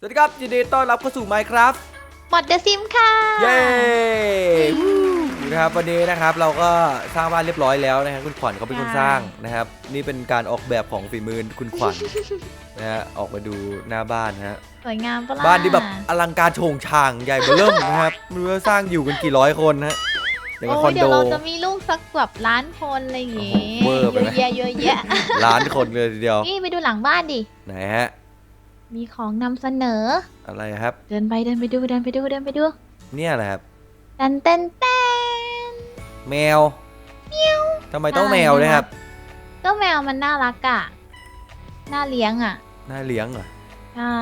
สวัสดีครับยินดีต้อนรับเข้าสู่ Minecraft หมดเดอะซิมค่ะ เย้วู้นะครับวันนี้นะครับเราก็สร้างบ้านเรียบร้อยแล้วนะครับคุณขวัญเขาเป็นคนสร้างนะครับ นี่เป็นการออกแบบของฝีมือคุณขวัญนะฮะออกมาดูหน้าบ้านนะฮะสวยงามปะล่ะบ้านที่แบบอลังการโฉงฉางใหญ่เบ้อเริ่มนะครับไม่รู้ว่าสร้างอยู่กันกี่ร้อยคนนะฮะอย่างกับคโอ้อยนเดี๋โดยวเราจะมีลูกสักแบบล้านคนอะไรอย่างงี้โอ้โหเวอร์ไปเยไหม อะแยะเยอะแยะล้านคนเลยทีเดียวนี่ไปดูหลังบ้านดิไหนฮะ มีของนำเสนอ อะไรครับ เดินไปเดินไปดูเดินไปดูเดินไปดูเนี่ยอะไรครับ เต้นเต้นเต้นแมวทำไมต้องแมวด้วยครับ ก็แมวมันน่ารักอะน่าเลี้ยงอะน่าเลี้ยงเหรอ ใช่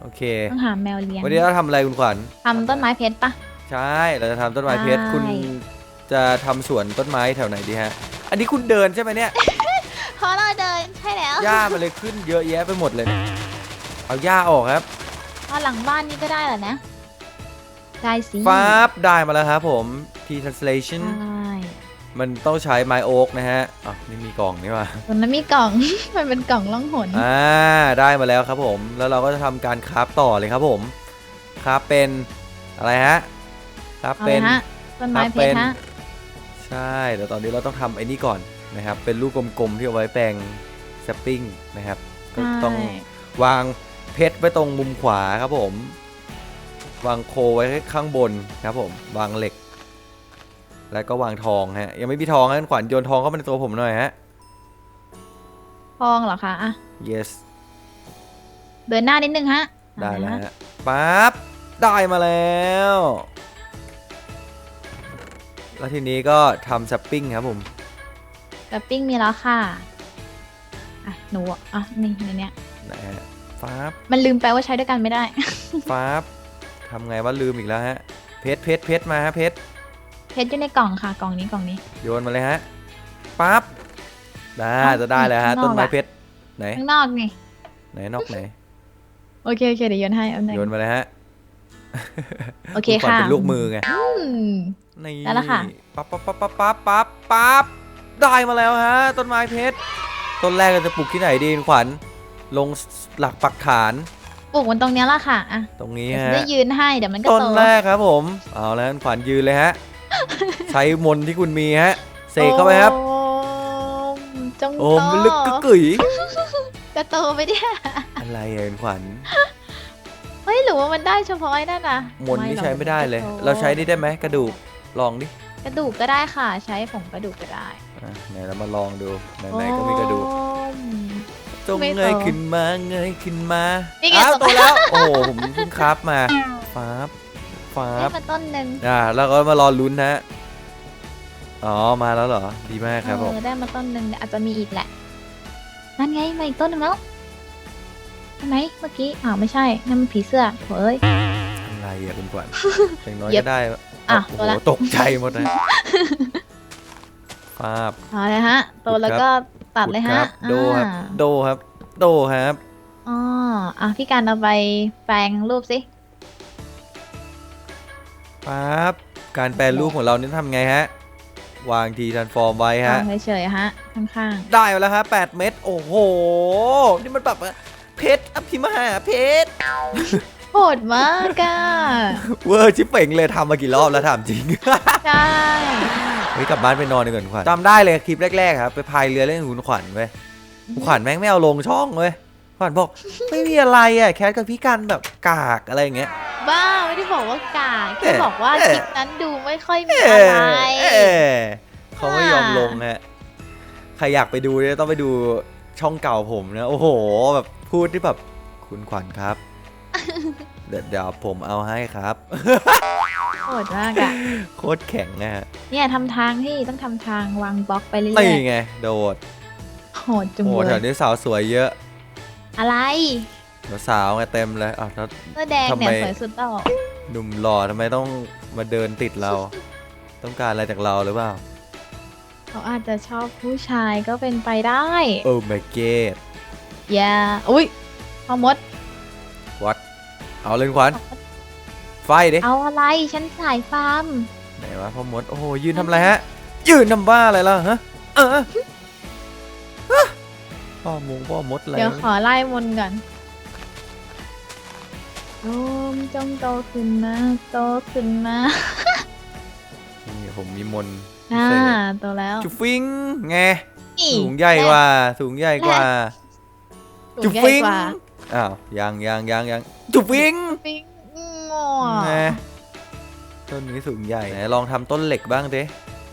โอเค ต้องหาแมวเลี้ยง วันนี้เราทำอะไรคุณขวัญทำต้นไม้เพชรปะใช่ เราจะทำต้นไม้เพชรใช่คุณจะทำสวนต้นไม้แถวไหนดีฮะ อันนี้คุณเดินใช่ไหมเนี่ย แล้วหญ้ามันเลยขึ้นเยอะแยะไปหมดเลย เอาหญ้าออกครับเพราะหลังบ้านนี่ก็ได้เหรอนะ ได้สิฟ้าบได้มาแล้วครับผม T translation ใช่มันต้องใช้ไม้โอ๊กนะฮะอ๋อนี่มีกล่องนี่ว่ะตรงนั้นมีกล่อง มันเป็นกล่องล่องหนอ่าได้มาแล้วครับผม แล้วเราก็จะทำการคราฟต่อเลยครับผมคราฟเป็นอะไรฮะคราฟเอาเป็เลยน ฮะต้นไม้ครับเพเป็ชนรฮะ ใช่แต่ตอนนี้เราต้องทำไอ้นี่ก่อนนะครับ เป็นลูกกลมๆที่เอาไว้แปลง สปริงนะครับ ก็ต้องใช่วางเพชรไว้ตรงมุมขวาครับผม วางโคไว้ข้างบนครับผม วางเหล็ก แล้วก็วางทองฮะ ยังไม่มีทองฮะขวัญโยนทองเข้ามาในตัวผมหน่อยฮะ ทองเหรอคะอะ yes เดินหน้านิดนึงฮะ ได้แล้วเอาละฮะปั๊บ ได้มาแล้ว แล้วทีนี้ก็ทำสปริงครับผมกระปิ้งมีแล้วค่ะ อะหนูอะอะนี่ในเนี้ยนะฮะปั๊บมันลืมไปว่าใช้ด้วยกันไม่ได้ ฟ้าบทำไงว่าลืมอีกแล้วฮะ เพชรเพชรเพชรมาฮะเพชรเพชรอยู่ในกล่องค่ะ กล่องนี้กล่องนี้ โยนมาเลยฮะปั๊บได้เอ้าจะได้แล้วฮะข้างนอกต้นไม้อะเพชรไหนข้างนอกนี่ไหนนอกไหนโอเคโอเคเดี๋ยวโยนให้เอาหนึ่งโยนมาเลยฮะโอเคณขวัญค่ะเป็นลูกมือไงอืมนี่ได้แล้วค่ะปั๊บปั๊บปั๊บปั๊บปั๊บปั๊บปั๊บได้มาแล้วฮะ ต้นไม้เพชร ต้นแรกเราจะปลูกที่ไหนดีคุณขวัญลงหลักปักฐาน ปลูกมันตรงเนี้ยละค่ะอะตรงนี้เดี๋ยวฉันฮะ จะยืนให้เดี๋ยวมันก็ต้นโตแรกครับผม เอาแล้วคุณขวัญยืนเลยฮะ ใช้มนต์ที่คุณมีฮะ เสกเข้าไปครับโอ้จงโอ้โตมันลึกกึกกึ๋ยจะโตไปเนี่ยอะไรอะคุณขวัญเฮ้ยหรือว่ามันได้เฉพาะไอ้นั่นนะมนต์นี่หรอกใช้ไม่ได้เลยโอ้เราใช้นี่ได้ไหมกระดูกลองดิกระดูกก็ได้ค่ะ ใช้ผงกระดูกก็ได้ อะไหนเรามาลองดูไหนๆก็มีกระดูกโอ้มจงไม่เงยโตขึ้นมาเงยขึ้นมานี่ไงอ้าวตกโตแล้ว โอ้โหผมเพิ่งครับมาฟ้าบฟ้าได้บมาต้นหนึ่งอ่าแล้วก็มารอลุ้นนะอ๋อมาแล้วเหรอดีมากครับผมเออได้มาต้นหนึ่งเดี๋ยวอาจจะมีอีกแหละ นั่นไงมาอีกต้นหนึงแล้วใช่ไหมเมื่อกี้อ้าวไม่ใช่นั่นมันผีเสื้อโถเอ้ย อะไรอะคุณขวัญอย่างน้อยเย็ก็บได้อะโอ้ตัวโหละ ตกใจหมดเลย ฟ้าบ เอาเลยฮะ โตแล้วก็ตัดเลยคฮะรับ โดครับ อ่าโดครับ โดครับ อ๋ออะพี่การเอาไปแปลงรูปสิ ปั๊บ การแปลรูปของเรานี่ทำไงฮะ วางทีทันฟอร์มไว้ฮะ วางเฉยๆฮะ ข้างได้มาแล้วฮะ8เม็ด โอ้โห นี่มันแบบว่าเพชรอภิมหาเพชรๆ โหดมากอะเวอร์ชิปเป่งเลยทำมากี่รอบแล้วถามจริง ใช่ เฮ้ยกลับบ้านไปนอนดีกว่าคุณขวัญจำได้เลยคลิปแรกๆครับไปพายเรือเล่นกับคุณขวัญเว้ยคุณขวัญแม่งไม่เอาลงช่องเว้ยขวัญบอก ไม่มีอะไรอะแคทกับพี่กันแบบกากอะไรอย่างเงี้ย บ้าไม่ได้บอกว่ากาแค่เอ๊ะบอกว่าเอ๊ะคลิปนั้นดูไม่ค่อยมีเอ๊อะไระเอ๊ะเขาไม่ยอมลงฮะใครอยากไปดูเนี่ยต้องไปดูช่องเก่าผมนะ โอ้โห แบบพูดที่แบบคุณขวัญครับ เดี๋ยวเดี๋ยวผมเอาให้ครับ โหดมากอะโคตรแข็งนะฮะเนี่ยทำทางที่ต้องทำทางวางบล็อกไปเรื่นี่อยไง โดดๆโหดจุงโอ้เลแถวยนี้สาวสวยเยอะอะไรสาวไงเต็มเลยอ้าวแล้ว เสื้อแดงเนี่ยทำไม สวยสุดแล้วหนุ่มหล่อทำไมต้องมาเดินติดเรา ต้องการอะไรจากเราหรือเปล่า เขาอาจจะชอบผู้ชายก็เป็นไปได้ โอ้ my god อย่าอุ้ยพ่อมด what เอาเลยขวัญไฟดิเอาอะไรฉันสายฟาร์มไหนวะพ่อมดโอ้โหยืนทำอะไรฮะ ยืนทำบ้าอะไรล่ะฮะเออฮะพ่อมงพ่อมดอะไรเดี๋ยวขอไล่มนต์ก่อนโอมจงโตขึ้นมาโตขึ้นมานี่ผมมีมนต์อ่าใส่เลยโตแล้วจุฟิงไงนี่สูงใหญ่กว่าสูงใหญ่กว่าสูจุงใหญ่ฟิง กว่า อ้าวยังยังยังยังจุฟิงฟิงงอไงต้นนี้สูงใหญ่ไหนลองทำต้นเหล็กบ้างดิ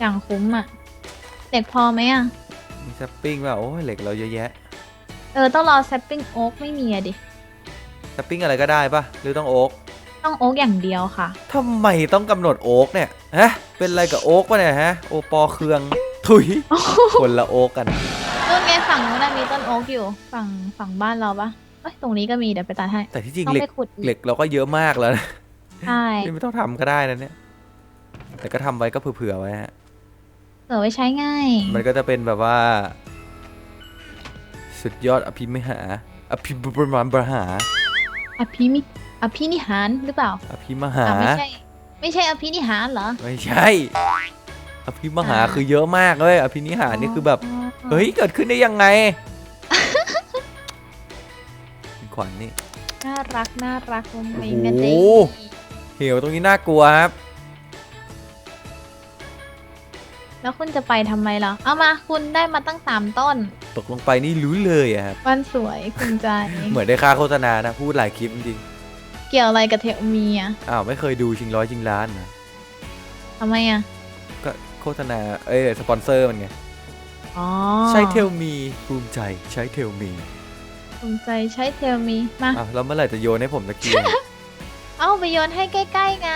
อย่างคุ้มอะเด็กพอไหมอะ มีสปริงว่าโอ้ยเหล็กเราเยอะแยะเออ ต้องรอแซปปิ้งโอ๊กไม่มีอะดิสปริงอะไรก็ได้ปะหรือต้องโอ๊กต้องโอ๊กอย่างเดียวค่ะ ทำไมต้องกำหนดโอ๊กเนี่ยฮะเป็นอะไรกับโอ๊กปะเนี่ยฮะโอปอเคืองถุยคนละโอ๊กกัน นู่นไงฝั่งนู้นนะมีต้นโอ๊กอยู่ ฝั่งฝั่งบ้านเราปะ เอ้ยตรงนี้ก็มีเดี๋ยวไปตัดให้ แต่ที่จริงต้องเหล็ไปกขุดอีก เหล็กเราก็เยอะมากแล้วนะใช่นี่ไม่ต้องทำก็ได้นะเนี่ย แต่ก็ทำไว้ก็เผื่อๆไว้ฮะ เผื่อไว้ใช้ง่าย มันก็จะเป็นแบบว่า สุดยอดอภิมหา อภิบรมบรหา อภิมิอภินิหารหรือเปล่าอภิมหา อะไม่ใช่ ไม่ใช่อภินิหารเหรอ ไม่ใช่ อภิมหาอ่า คือเยอะมากเลยอภินิหารนี่คือแบบ เฮ้ย เกิดขึ้นได้ยังไง ขวัญนี่ น่ารักน่ารักมุ้งมิ้งโอ้กันโหจริงเหวตรงนี้น่ากลัวครับ แล้วคุณจะไปทำไมล่ะ เอามาคุณได้มาตั้งสามต้น ตกลงไปนี่รู้เลยอะครับ วันสวยคุณใจ เหมือนได้ค่าโฆษณานะ พูดหลายคลิปจริงเกี่ยวอะไรกับเทลมีอะๆอ้าวไม่เคยดูชิงร้อยชิงล้านนะทำไมอะ ก็โฆษณา เอ้ยสปอนเซอร์มันไง อ๋อใช้เทลมีภูมิใจใช้เทลมี ภูมิใจใช้เทลมีมา อ้าวแล้วเมื่อไหร่จะโยนให้ผมตะเกียง เอาไปโยนให้ใกล้ๆไง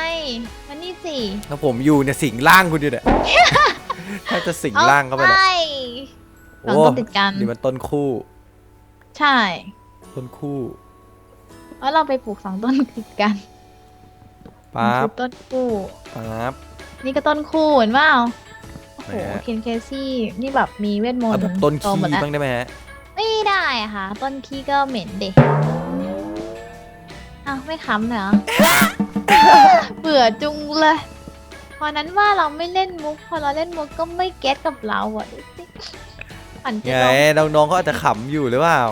มานี่สิถ้าผมอยู่เนี่ยสิงล่างคุณอยู่เนี่ย ถ้าจะสิงล่างเข้าไปใชแล้ว่สองต้นติดกัน นี่มันต้นคู่ ใช่ต้นคู่แล้วเราไปปลูกสองต้นติดกันปั๊คืบอต้นคู่ปั๊บนี่ก็ต้นคู่เห็นเปล่าโอ้โหไหนฮะ เคนเคซี่นี่แบบมีเวทมนเอาต์แบบต้นโตขี้หมดแล้วบ้างได้ไหมฮะ ไม่ได้อะค่ะต้นขี้ก็เหม็นเด็กอ้าวไม่ค้ำเหรอ เบื่อจุงเลยพอนั้นว่าเราไม่เล่นมุก พอเราเล่นมุกก็ไม่เก็ตกับเราอะดูสิขันจะไงร้องน้องๆเขาอาจจะขำอยู่หรือเปล่า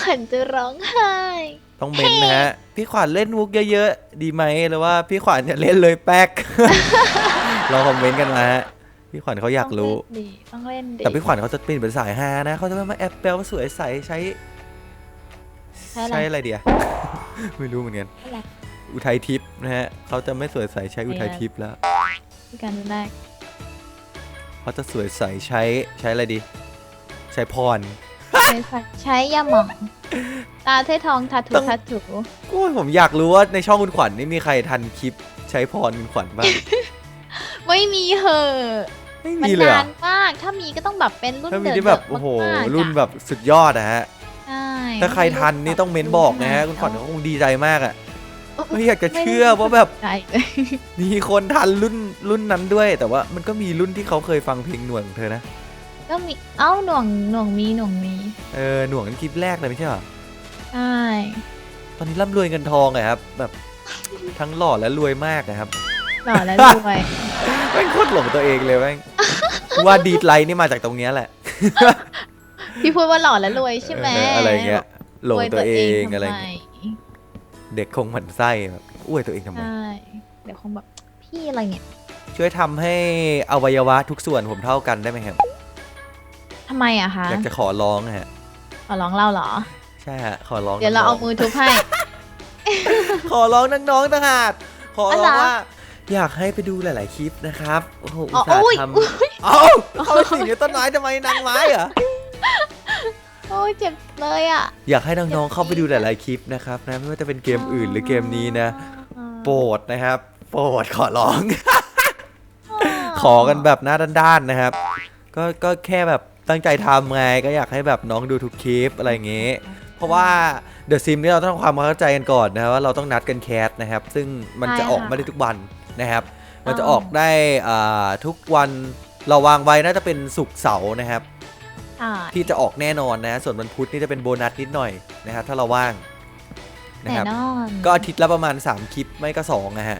ขันจะร้องไห้ ต้องเมนนะฮะ พี่ขวัญเล่นมุกเยอะๆ ดีไหมหรือว่าพี่ขวัญจะเล่นเลยแป๊ก เราคอมเมนต์กันมาฮะ พี่ขวัญเขาอยากรู้ ต้องเล่นดีต้องเล่นดีแต่พี่ขวัญเขาจะเป็นเป็นสายฮานะเขาจะไม่มาแอบแปลว่าสวยใสใช้ ใช่อะไร ใช้อะไรเดีย ไม่รู้เหมือนกัน อะไรอุทัยทิพย์นะฮะเขาจะไม่สวยใสใช้อุทัยทิพย์แล้วที่การแรกเขาจะสวยใสใช้ใช้อะไรดี ใช้พรใช้ใช้ยาหมอง ตาเททองทัดถูต้องทัดถูโอ้ยผมอยากรู้ว่าในช่องคุณขวัญนี่มีใครทันคลิปใช้พรคุณขวัญบ้าง ไม่มีเหอะ ไม่มันมีเลยเหรนาอนมาก ถ้ามีก็ต้องแบบเป็นรุ่นถ้ามีเดิที่แบบโอ้โหรุ่นแบบสุดยอดนะฮะ ใช่ถ้าใครทันนี่ต้องเม้นบอกนะฮะคุณขวัญเขาคงดีใจมากอะไม่อยากจะเชื่อว่าแบบใช่เลยมีคนทันรุ่นรุ่นนั้นด้วย แต่ว่ามันก็มีรุ่นที่เขาเคยฟังเพลงหน่วงของเธอนะก็มีเอ้าหน่วงหน่วงมีหน่วงมีเออหน่วงนั้นคลิปแรกเลยไม่ใช่เหรอใช่ตอนนี้ร่ำรวยเงินทองอะครับแบบทั้งหล่อและรวยมากนะครับ หล่อและรวยแม่งโคตรหลงตัวเองเลยแม่งว่าดีดไลท์นี่มาจากตรงเนี้ยแหละ พี่พูดว่าหล่อและรวยใช่ไหมเอออะไรเงี้ยหลงรวยตัวเองทำอะไรไมเงี้ยเด็กคงหมั่นไส้แบบอวยตัวเองทำไมใช่เดี๋ยวคงแบบพี่อะไรเนี่ยช่วยทำให้อวัยวะทุกส่วนผมเท่ากันได้ไหมครับ ทำไมอะคะอยากจะขอร้องอะฮะ ขอร้องเราเหรอ ใช่ฮะ ขอร้องเดี๋ยวเราเอามือทุบให้ ขอร้องน้องๆต่างหากขอร้อ๋อองเหรอว่า อยากให้ไปดูหลาย ๆ คลิปนะครับ โอ้โหอุอ๋อตส่าอุ้ยห์ทอุ้ยำเอ้าเข้าไปสิงในต้นไม้ทำไมนางไม้เหรอ โอ้ยเจ็บเลยอะอยากให้น้อง ๆ เข้าไปดูหลาย ๆ คลิปนะครับนะไม่ว่าจะเป็นเกมอื่นหรือเกมนี้นะ โปรดนะครับ โปรดขอร้อง ขอกันแบบหน้าด้าน ๆ นะครับ ก็ก็แค่แบบตั้งใจทำไง ก็อยากให้แบบน้องดูทุกคลิปอะไรอย่างเงี้ยเพราะว่าเดอะซิมนี่เราต้องทำความเข้าใจกันก่อนนะครับว่าเราต้องนัดกันแคสนะครับ ซึ่งมันจะใช่ออกค่ะไม่ได้ทุกวัน นะครับ มันจะต้องออกได้อ่าทุกวันเราวางไว้น่าจะเป็นศุกร์เสาร์นะครับ ใช่ที่จะออกแน่นอนนะ ส่วนวันพุธนี่จะเป็นโบนัสนิดหน่อยนะครับ ถ้าเราว่างนะแน่ครับ นอนก็อาทิตย์ละประมาณ 3 คลิปไม่ก็2นะฮะ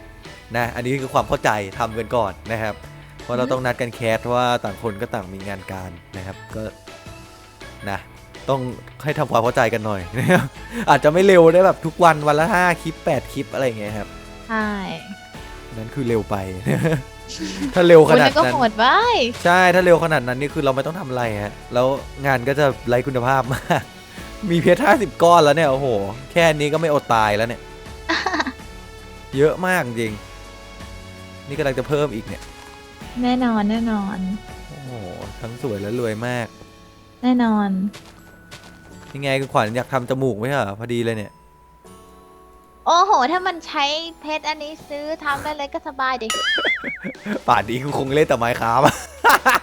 นะอันนี้คือความเข้าใจทำกันก่อนนะครับ เพราะเราต้องนัดกันแคสเพราะว่าต่างคนก็ต่างมีงานการนะครับก็นะต้องให้ทำความเข้าใจกันหน่อยนะครับอาจจะไม่เร็วได้แบบทุกวันวันละห้าคลิปแปดคลิปอะไรอย่างเงี้ยครับ ใช่ นั่นคือเร็วไป ถ้าเร็วขคุณนาดนั่นก็นั้นโหดไว้ใช่ถ้าเร็วขนาดนั้นนี่คือเราไม่ต้องทำอะไรฮะแล้วงานก็จะไร้คุณภาพมาก มีเพชรห้าสิบก้อนแล้วเนี่ยโอ้โห แค่นี้ก็ไม่อดตายแล้วเนี่ย เยอะมากจริง นี่กำลังจะเพิ่มอีกเนี่ย แน่นอนแน่นอน โอ้โหทั้งสวยและรวยมาก แน่นอนยังไงคุณขวัญอยากทำจมูกไหมเหรอพอดีเลยเนี่ย โอ้โห ถ้ามันใช้เพชรอันนี้ซื้อทำได้เลยก็สบายดิ ป่านนี้กูคงเล่นแต่ไม้ค้ามา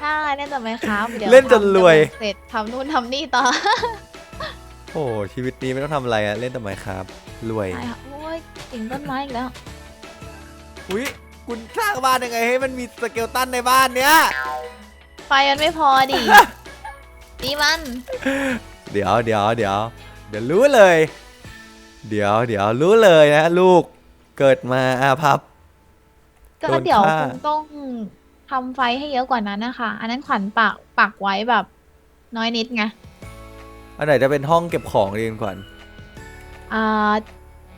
ใช่เล่นแต่ไหมครับเดี๋ยวเล่นจนรวย ทำจมูกเสร็จทำนู่นทำนี่ต่อโอ้โหชีวิตนี้ไม่ต้องทำอะไรอะเล่นแต่ไม้ค้ารวย ใช่ค่ะโอ้ยกิ่งต้นไม้อีกแล้ว อุ้ยคุณสร้างบ้านยังไงให้มันมีสเกลตันในบ้านเนี้ย ไฟมันไม่พอดิ ดีมัน เดี๋ยวเดี๋ยวเดี๋ยวเดี๋ยวรู้เลย เดี๋ยวเดี๋ยวรู้เลยนะลูกเกิดมาอาภัพก็โดนเดี๋ยวฆ่า คงต้องทำไฟให้เยอะกว่านั้นนะคะ อันนั้นขวัญปักปักไว้แบบน้อยนิดไงอันไหนจะเป็นห้องเก็บของดีคุณขวัญอ่า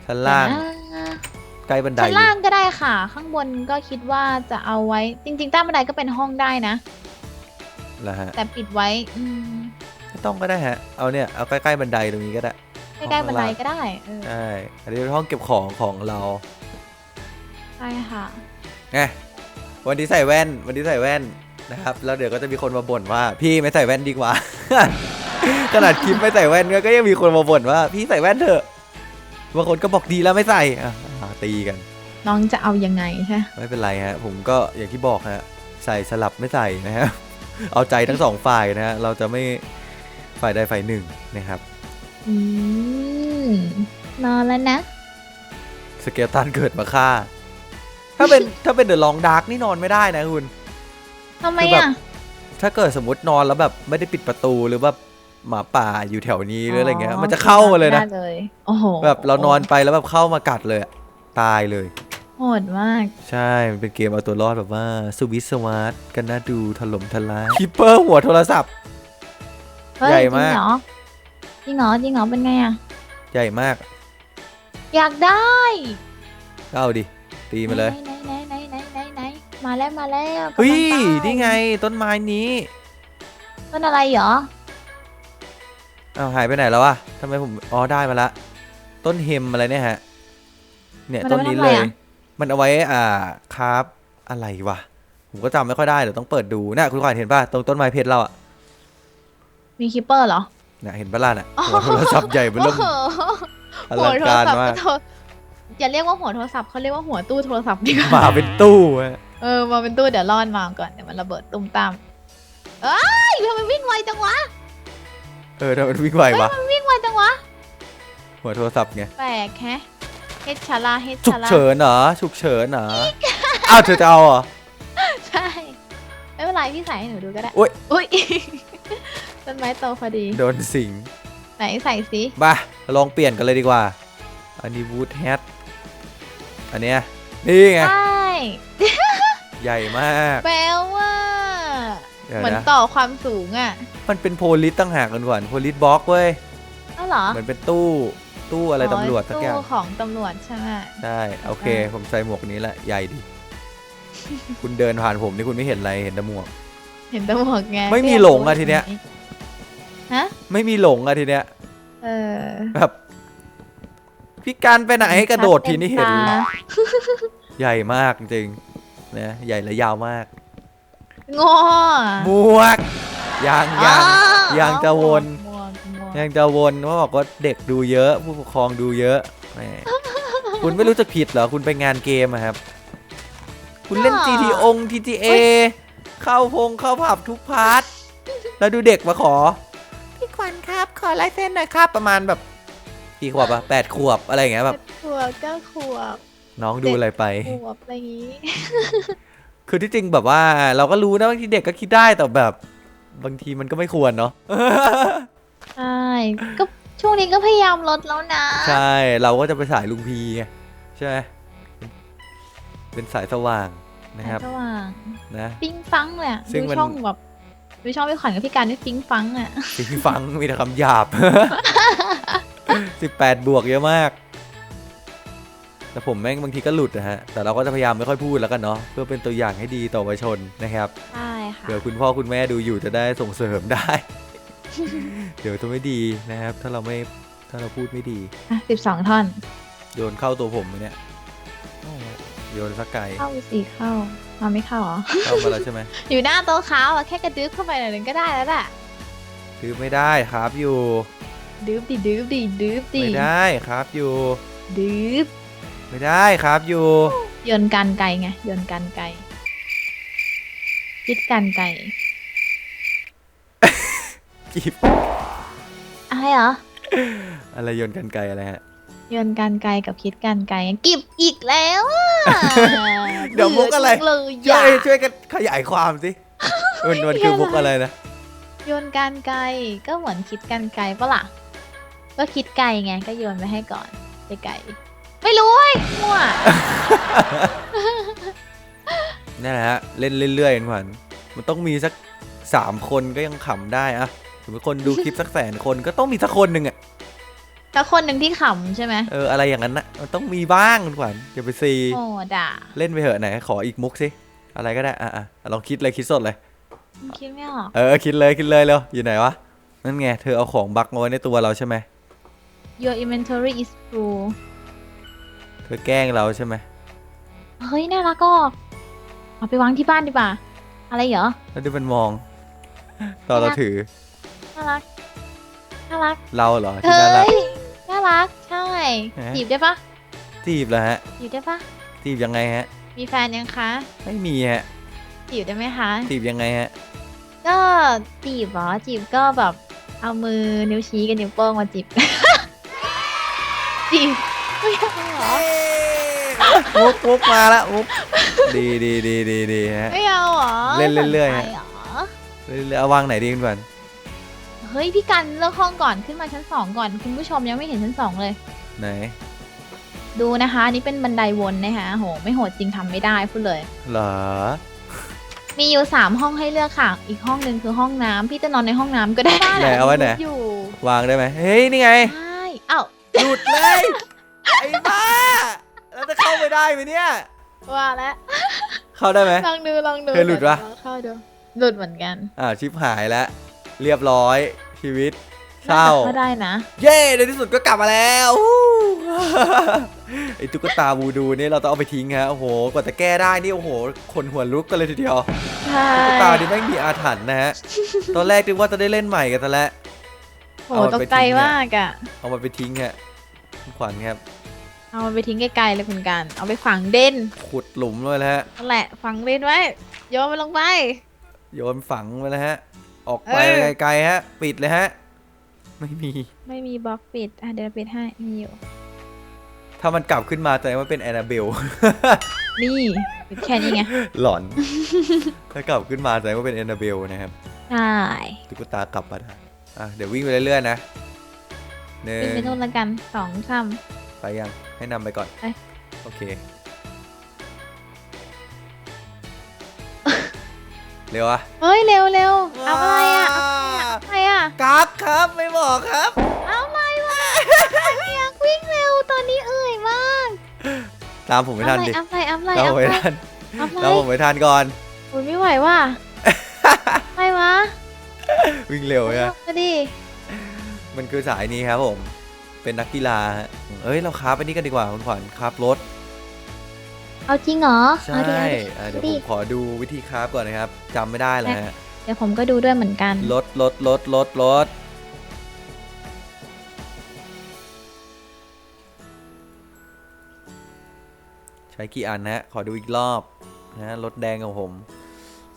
ชั้นล่างเดี๋ยวนะใกล้บันไดชั้นล่างก็ได้ค่ะ ข้างบนก็คิดว่าจะเอาไว้ จริง ๆใต้บันไดก็เป็นห้องได้นะเหรอฮะแต่ปิดไว้อืมไม่ต้องก็ได้ฮะ เอาเนี่ยเอาใกล้ๆบันไดตรงนี้ก็ได้ ใกล้ๆบันไดก็ได้เออใช่อันนี้เป็นห้องเก็บของของเราใช่ค่ะไงวันที่ใส่แว่น วันที่ใส่แว่นนะครับ แล้วเดี๋ยวก็จะมีคนมาบ่นว่า พี่ไม่ใส่แว่นดีกว่า ขนาดคลิปไม่ใส่แว่นก็ยังมีคนมาบ่นว่า พี่ใส่แว่นเถอะบางคนก็บอกดีแล้วไม่ใส่อะอ่าตีกัน น้องจะเอายังไงใช่ไม่เป็นไรฮะผมก็อย่างที่บอกฮะใส่สลับไม่ใส่นะฮะเอาใจทั้งสองฝ่ายนะฮะเราจะไม่ฝ่ายใดฝ่ายหนึ่งนะครับ อืมนอนแล้วนะ สเกลตันเกิดมาฆ่า ถ้าเป็น ถ้าเป็นเดอะลองดาร์กนี่นอนไม่ได้นะคุณ ทำไมคือแบบอะถ้าเกิดสมมตินอนแล้วแบบไม่ได้ปิดประตูหรือว่าหมาป่าอยู่แถวนี้หรืออะไรเงี้ย มันจะเข้ามาเลยนะ ได้เลยโอ้โหแบบเรานอนไปแล้วแบบเข้ามากัดเลยอะตายเลย โหดมาก ใช่ มันเป็นเกมเอาตัวรอดแบบว่าสวิสสมาร์ทกันน่าดูถล่มทลายคิปเปอร์หัวโทรศัพท์ เฮ้ยใหญ่จริงมากเหรอ จริงเหรอจริงเหรอเป็นไงอะ ใหญ่มากอยากได้ก็เอาดิตีมาเลยไหนไหนไหนไหนไหนไหนมาแล้วมาแล้วเฮ้ยกำลังไปนี่ไงต้นไม้นี้ต้นอะไรเหรออ้าวหายไปไหนแล้ววะทำไมผมอ๋อได้มาละ ต้นเฮมอะไรเนี่ยฮะ เนี่ยมันต้เอานไว้นี้ทำเลไมยอะมันเอาไว้อ่าคราฟอะไรวะผมก็จำไม่ค่อยได้เดี๋ยวต้องเปิดดูน่ะคุณขวัญเห็นป่ะตรงต้นไม้เพชรเราอะมีคิปเปอร์เหรอ น่ะเห็นปะล่ะน่ะหัวโทรศัพท์ใหญ่เบนโอ้เริ่มโหอหัลัวงโทรการศัพท์มากก็โทรอย่าเรียกว่าหัวโทรศัพท์เขาเรียกว่าหัวตู้โทรศัพท์ดีกว่าหมาเป็นตู้ฮะเออมาเป็นตู้เดี๋ยวรอดมาก่อนเดี๋ยวมันระเบิดตุ้มตามเอ้ยทำไมวิ่งไวจังวะเออทำไมมันวิ่งไววะวิ่งไวจังวะหัวโทรศัพท์ไงแปลกแฮะเฮดชาลาเฮดฉุชากลาเฉินเหรอฉุกเฉินเหรออ้าวเธอจะเอาเหรอใช่ไม่เป็นไรพี่ใส่ให้หนูดูก็ได้อุ๊ยอุ้ย ต้นไม้โตพอดี โดนสิงไหนใส่สิมาลองเปลี่ยนกันเลยดีกว่า อันนี้วูดแฮทอันเนี้ยนี่ไง ใช่ใหญ่มากแปลว่าเดี๋ยวเหมือนนะต่อความสูงอะมันเป็นโพลิสตั้งหากกันก่อนโพลิสบล็อกเว้ยเอ้าเหรอเหมือนเป็นตู้ตู้อะไรตำรวจสักอย่าง ตู้ของตำรวจใช่ไหม ใช่โอเค อ่า ผมใส่หมวกนี้แหละ ใหญ่ดี คุณเดินผ่านผมนี่คุณไม่เห็นอะไร เห็นแต่หมวก เห็นตำรวจไงไม่มีหลงอะทีเนี้ย ฮะ ไม่มีหลงอะทีเนี้ยเออแบบพี่การไปไหนกระโดดทีนี่เห็นต็มเลยตาใหญ่มากจริงๆนะใหญ่และยาวมากโง่หมวกยังยังยังจะวนหมวกหมวกยังจะวนว่าบอกว่าเด็กดูเยอะ ผู้ปกครองดูเยอะแหมคุณไม่รู้จะผิดเหรอ คุณไปงานเกมอะครับ คุณเล่น GT อง TGA เข้าพงเข้าผับทุกพาร์ทแล้วดูเด็กมาขอพี่ ขวัญครับ ขอลายเส้นหน่อยครับ ประมาณแบบกี่ขวบอะแปดขวบอะไรอย่างเงี้ยแบบขวบเก้าขวบน้องดูอะไรไปขวบอะไรอย่างงี้ คือที่จริงแบบว่าเราก็รู้นะบางทีเด็กก็คิดได้แต่แบบ บางทีมันก็ไม่ควรเนาะใช่ก็ช่วงนี้ก็พยายามลดแล้วนะ ใช่เราก็จะไปสายลุงพีไงใช่ไหมเป็นสายสว่างนะครับสว่างนะ ปิ้งฟังเลยอะซึ่งดูมันช่องแบบ ดูช่องพี่ขวัญกับพี่การนี่ฟิงฟังอะสิ่งที่ฟังมีแต่คำหยาบ18บวกเยอะมาก แต่ผมแม่งบางทีก็หลุดนะฮะ แต่เราก็จะพยายามไม่ค่อยพูดแล้วกันเนาะเพื่อเป็นตัวอย่างให้ดีต่อประชาชนนะครับใช่ค่ะ เผื่อคุณพ่อคุณแม่ดูอยู่จะได้ส่งเสริมได้ เดี๋ยวจะไม่ดีนะครับ ถ้าเราไม่ถ้าเราพูดไม่ดี อะสิบสองท่อน โยนเข้าตัวผมไหมเนี่ย โอ้โหโยนสักไกลเข้าสิเข้ามาไม่เข้าเหรอ เข้ามาแล้วใช่ไหมอยู่หน้าโต๊ะค้าวอะแค่กระดึ๊บเข้าไปหน่อยหนึงก็ได้แล้วแหละคือไม่ได้ครับอยู่ ดึ๊บดิดึ๊บดิดึ๊บดิไม่ได้ครับอยู่ ดึ๊บไม่ได้ครับอยู่ โยนกันไกลไงโยนกันไกลคิดกันไกลกีบอะไรเหรออะไรโยนกันไกลอะไรฮะ โยนกันไกลกับคิดกันไกลกิบอีกแล้วอะเดี๋ยวมุกอะไร เบื่จังเลยช่อวยยากช่วยกันขยายความสิมันมันคือมุกอะไรนะ โยนกันไกลก็เหมือนคิดกันไกลปะล่ะก็คิดไกลไงก็โยนไปให้ก่อนไปไกลไม่รู้เว้ยมั่วนั่นแหละฮะเล่นเรื่อยๆขวัญมันต้องมีสักสามคนก็ยังขำได้อะสมมติคนดูคลิปสักแสนคนก็ต้องมีสักคนหนึ่งอะ แต่คนหนึ่งที่ขำใช่ไหมเอออะไรอย่างนั้นนะมันต้องมีบ้างคุณขวัญอย่าไปซีโอ้ด่าเล่นไปเถอะไหนขออีกมุกสิอะไรก็ได้อะอะลองคิดเลยคิดสดเลยคิดไม่ออกเออคิดเลยคิดเลยเร็วอยู่ไหนวะนั่นไงเธอเอาของบักมาไว้ในตัวเราใช่ไหม your inventory is full เธอแกล้งเราใช่ไหมเฮ้ยน่ารักก็เอาไปวางที่บ้านดีกว่าอะไรเหรอแล้วดูมันมองตอนเราถือน่ารักน่ารักเราเหรอเฮ้ที่น่ารักยน่า รัก ใช่ฮะ จีบได้ปะจีบเหรอฮะจีบได้ปะจีบยังไงฮะ มีแฟนยังคะไม่มีฮะจีบได้ไหมคะ จีบยังไงฮะ ก็จีบเหรอจีบก็แบบเอามือนิ้วชี้กับนิ้วโป้งมาจีบ จีบไม่เอาเหรอมุกมุกมาละมุกดีดีดีดีดีฮะ ไม่เอาเหรอเล่นเรื่อยๆสนฮะใจเหรอ เรื่อยๆเอาวางไหนดีคุณวัน เฮ้ยพี่กันเลือกห้องก่อนขึ้นมาชั้นสองก่อน คุณผู้ชมยังไม่เห็นชั้นสองเลย ไหน ดูนะคะอันนี่เป็นบันไดวนนะคะโห ไม่โหดจริงทำไม่ได้พูดเลย เหรอ มีอยู่สามห้องให้เลือกค่ะ อีกห้องหนึ่งคือห้องน้ำพี่จะนอนในห้องน้ำก็ได้ไหนเอาไว้ไหน อยู่วางได้ไหมเฮ้ย นี่ไง ใช่เอ้าหลุดเลย ไอ้บ้า แล้วจะเข้าไปได้ไหมเนี่ย ว่าแล้วเข้าได้ไหม ลองดูลองดูเคยหลุดปะลองเข้าดูหลุดเหมือนกันอ่าวชิปหายแล้ว เรียบร้อยชีวิตเศร้าน่จะเข้าได้นะ เย้ในที่สุดก็กลับมาแล้วอู้ไอ้ตุ๊กตาบูดูนี่เราต้องเอาไปทิ้งฮะโอ้โหกว่าจะแก้ได้นี่โอ้โหขนหัวลุกกันเลยทีเดียวใช่ตุ๊กตานี่แม่งมีอาถรรพ์นะฮะตอนแรกนึกว่าจะได้เล่นใหม่กันซะแล้วโหเอามันตกไปใจทิ้งเนี่ยมากอะเอามันไปทิ้งฮะคุณขวัญครับ เอามันไปทิ้งไกลๆเลยคุณกันเอาไปฝังเด่นขุดหลุมเลยแล้วฮะนั่นแหละฝังเด่นไว้โยนมันลงไปโยนฝังไปแล้วฮะ ออกไปเออ ไกลๆฮะ ปิดเลยฮะ ไม่มี ไม่มีบล็อกปิด อะเดี๋ยวเราปิดให้มีอยู่ ถ้ามันกลับขึ้นมาแสดงว่าเป็นแอนนาเบล นี่ปิดแค่นี้ไงหลอน ถ้ากลับขึ้นมาแสดงว่าเป็นแอนนาเบลนะครับ ใช่ตุ๊กตากลับมาได้อะเดี๋ยววิ่งไปเรื่อยๆนะหนึ่งวิ่งไปนู่นแล้วกันสองสามไปยัง ให้นำไปก่อน ไปโอเค เร็วอะเฮ้ยเร็วเร็วเอาอะไรอะเอาอะไรอะกักครับไม่บอกครับ เอาอะไรวะอยากวิ่งเร็วตอนนี้เอ่ยมากตามผมไม่ทันดิเอาอะไรเอาอะไรตามเอาผมอะไรไม่ทันเอาอะไรตามผมไม่ทันก่อนโอ้ยไม่ไหวว่ะอะไรวะวิ่งเร็วเอาอะมาดิมันคือสายนี้ครับผม เป็นนักกีฬาฮะเอ้ยเราคราฟอันนี้กันดีกว่าคุณขวัญคราฟรถ เอาจริงเหรอใช่เอาดิเอาดิ อะเดี๋ยวดิผมขอดูวิธีคราฟก่อนนะครับจำไม่ได้เลยฮะเดี๋ยวผมก็ดูด้วยเหมือนกันรถรถรถรถรถใช้กี่อันนะฮะขอดูอีกรอบนะฮะรถแดงของผม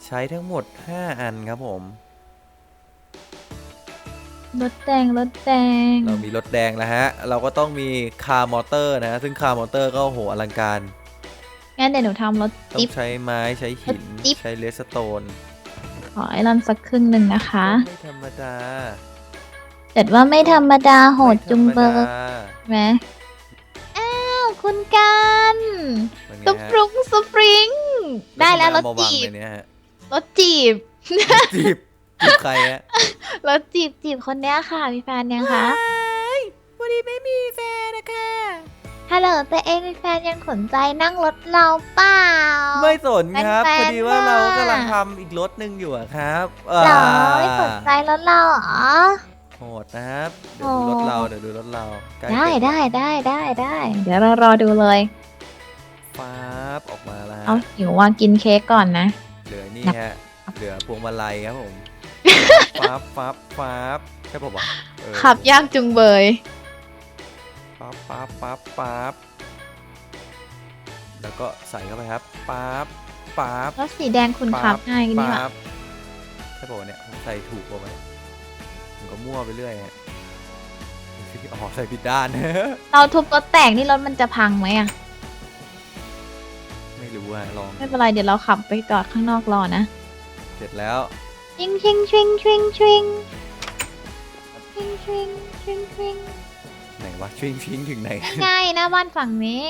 ใช้ทั้งหมด 5 อันครับผม รถแดงรถแดง เรามีรถแดงแล้วฮะ เราก็ต้องมีคาร์มอเตอร์นะซึ่งคาร์มอเตอร์ก็โอ้โหอลังการ งั้นเดี๋ยวหนูทำรถต้อจิ๊บ งใช้ไม้ใช้หิน จิ๊บ ใช้เลสโตน ขอไอรอนสักครึ่งหนึ่งนะคะ ไม่ธรรมดาเกิดว่าไม่ธรรมดาโหดจุงเบอไม่ธรร์รมดาไหมอ้าว คุณกันเป็นสไงฮะปรุงสปริง ได้แล้วรถมาวางจีบในเนี้ยฮะรถจีบจีบจีบใครฮะแล้วจีบจีบคนเนี้ยค่ะ มีแฟนยังคะพอดีไม่มีแฟนนะคะ ฮัลโหลแต่เองมีแฟนยังสนใจนั่งรถเราเปล่า ไม่สนครับแฟนๆพอดีว่าเราน่ะ กำลังทำอีกรถหนึ่งอยู่อะครับเหรอไม่สนใจรถเราเหรอ โหดนะครับ เดี๋ยวดูรถเรา เดี๋ยวดูรถเราใกล้ได้เสร็จได้ได้ได้ได้ เดี๋ยวเรารอดูเลย ฟ้าบออกมาแล้วฮะเอาหิวว่ากินเค้กก่อนนะ เหลือนี่ฮะ เหลือพวงมาลัยครับผมฟ้าบฟ้าบฟ้าบใช่ป่าวะเออขับยากจุงเบย ฟ้าบฟ้าบฟ้าบฟ้าบแล้วก็ใส่เข้าไปครับฟ้าบฟ้าบแล้วสีแดงคุณขับง่ายนี่หว่าฟ้าบใช่ป่าวะเนี่ยผมใส่ถูกป่าวะผมก็มั่วไปเรื่อยฮะอ๋อใส่ผิดด้านเราทุบรถแตกนี่รถมันจะพังไหมอะไม่รู้อะลองไม่เป็นไรเดี๋ยวเราขับไปจอดข้างนอกรอนะเสร็จแล้วชิงชิงชิงชิงชิงชิงชิงชิงชิง ไหนวะชิงชิงถึงไหนง่ายๆหนะบ้านฝั่งนี้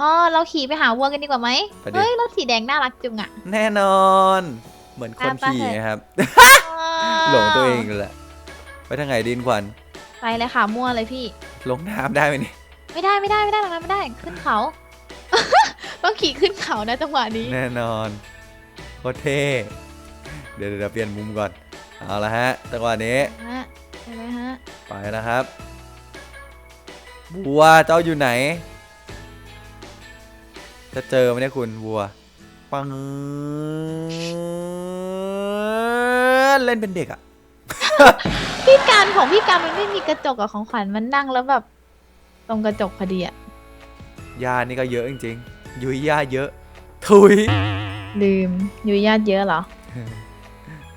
อ๋อเราขี่ไปหาวัวกันดีกว่าไหมไปดิเฮ้ยรถสีแดงน่ารักจุงอะแน่นอน เหมือนคนไปขี่เถอะนะครับหลงตัวเองเลยแหละไปทางไหนดินควันไปเลยค่ะมั่วเลยพี่ ลงน้ำได้ไหมเนี่ยไม่ได้ไม่ได้ไม่ได้ตรงนั้นไม่ได้ขึ้นเขา ต้องขี่ขึ้นเขานะจังหวะนี้ แน่นอนโคตรเท่เดี๋ยวเดี๋ยวเปลี่ยนมุมก่อน เอาละฮะจังหวะนี้ฮะใช่ไหมฮะ ไปนะครับ บัวเจ้าอยู่ไหน จะเจอไหมเนี่ยคุณบัว ปังเล่นเป็นเด็กอะพี่การของพี่การมันไม่มีกระจกอะของขวัญมันนั่งแล้วแบบ ตรงกระจกพอดีอะยานี่ก็เยอะจริงๆ ยุยยาเยอะทุย ลืมอยู่ญาติเยอะเหรอ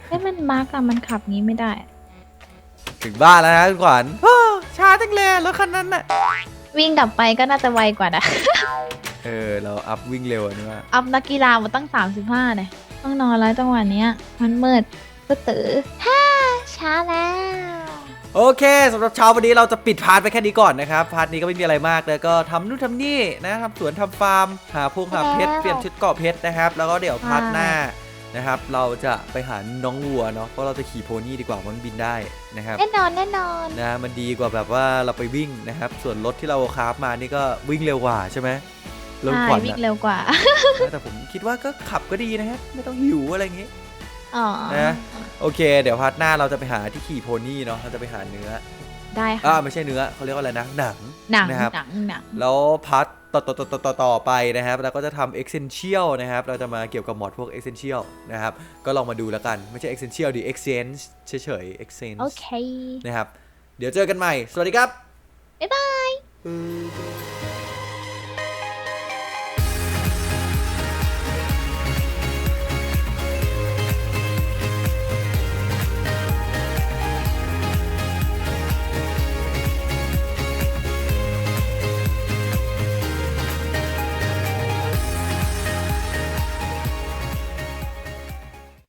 เฮ้ยมันมาร์กอะมันขับงี้ไม่ได้ ถึงบ้านแล้วนะคุณขวัญอ้อช้าจังเลยรถคันนั้นน่ะวิ่งกลับไปก็น่าจะไวกว่านะ เออ เราอัพวิ่งเร็วอะนี่ว่าอัพนักกีฬามาตั้ง 35เนี่ยต้องนอนแล้วจังหวะเนี้ย มันมืดก็ตื่อฮ่าช้าแล้ว โอเคสำหรับเช้าวันนี้เราจะปิดพาร์ทไปแค่นี้ก่อนนะครับ พาร์ทนี้ก็ไม่มีอะไรมากเลยก็ทำนู่นทำนี่นะทำสวนทำฟาร์ม หาพงหาเพชรแล้วเปลี่ยนชุดเกาะเพชรนะครับ แล้วก็เดี๋ยวพาร์ทใช่หน้า นะครับ เราจะไปหาน้องวัวเนาะเพราะเราจะขี่โพนี่ดีกว่าเพราะมันบินได้นะครับแน่นอนแน่นอนนะมันดีกว่าแบบว่าเราไปวิ่งนะครับ ส่วนรถที่เราคราฟมานี่ก็วิ่งเร็วกว่าใช่ไหมเริ่มใช่ขวัญวิ่งอะเร็วกว่า แต่ผมคิดว่าก็ขับก็ดีนะครับไม่ต้องหิวอะไรอย่างงี้อ๋อนะโอเค เดี๋ยวพาร์ทหน้าเราจะไปหาที่ขี่โพนี่เนาะเราจะไปหาเนื้อได้อ่าค่ะไม่ใช่เนื้อเขาเรียกว่าอะไรนะหนังหนังนะครับหนังหนังแล้วพาร์ท ต่อต่อต่อต่อต่อต่อไปนะครับเราก็จะทำ essential นะครับ เราจะมาเกี่ยวกับมอดพวก essential นะครับ ก็ลองมาดูแล้วกัน ไม่ใช่ essential ดิ exchange เฉยๆ exchange โอเคนะครับ เดี๋ยวเจอกันใหม่ สวัสดีครับ บ๊ายบายบ๊ายบาย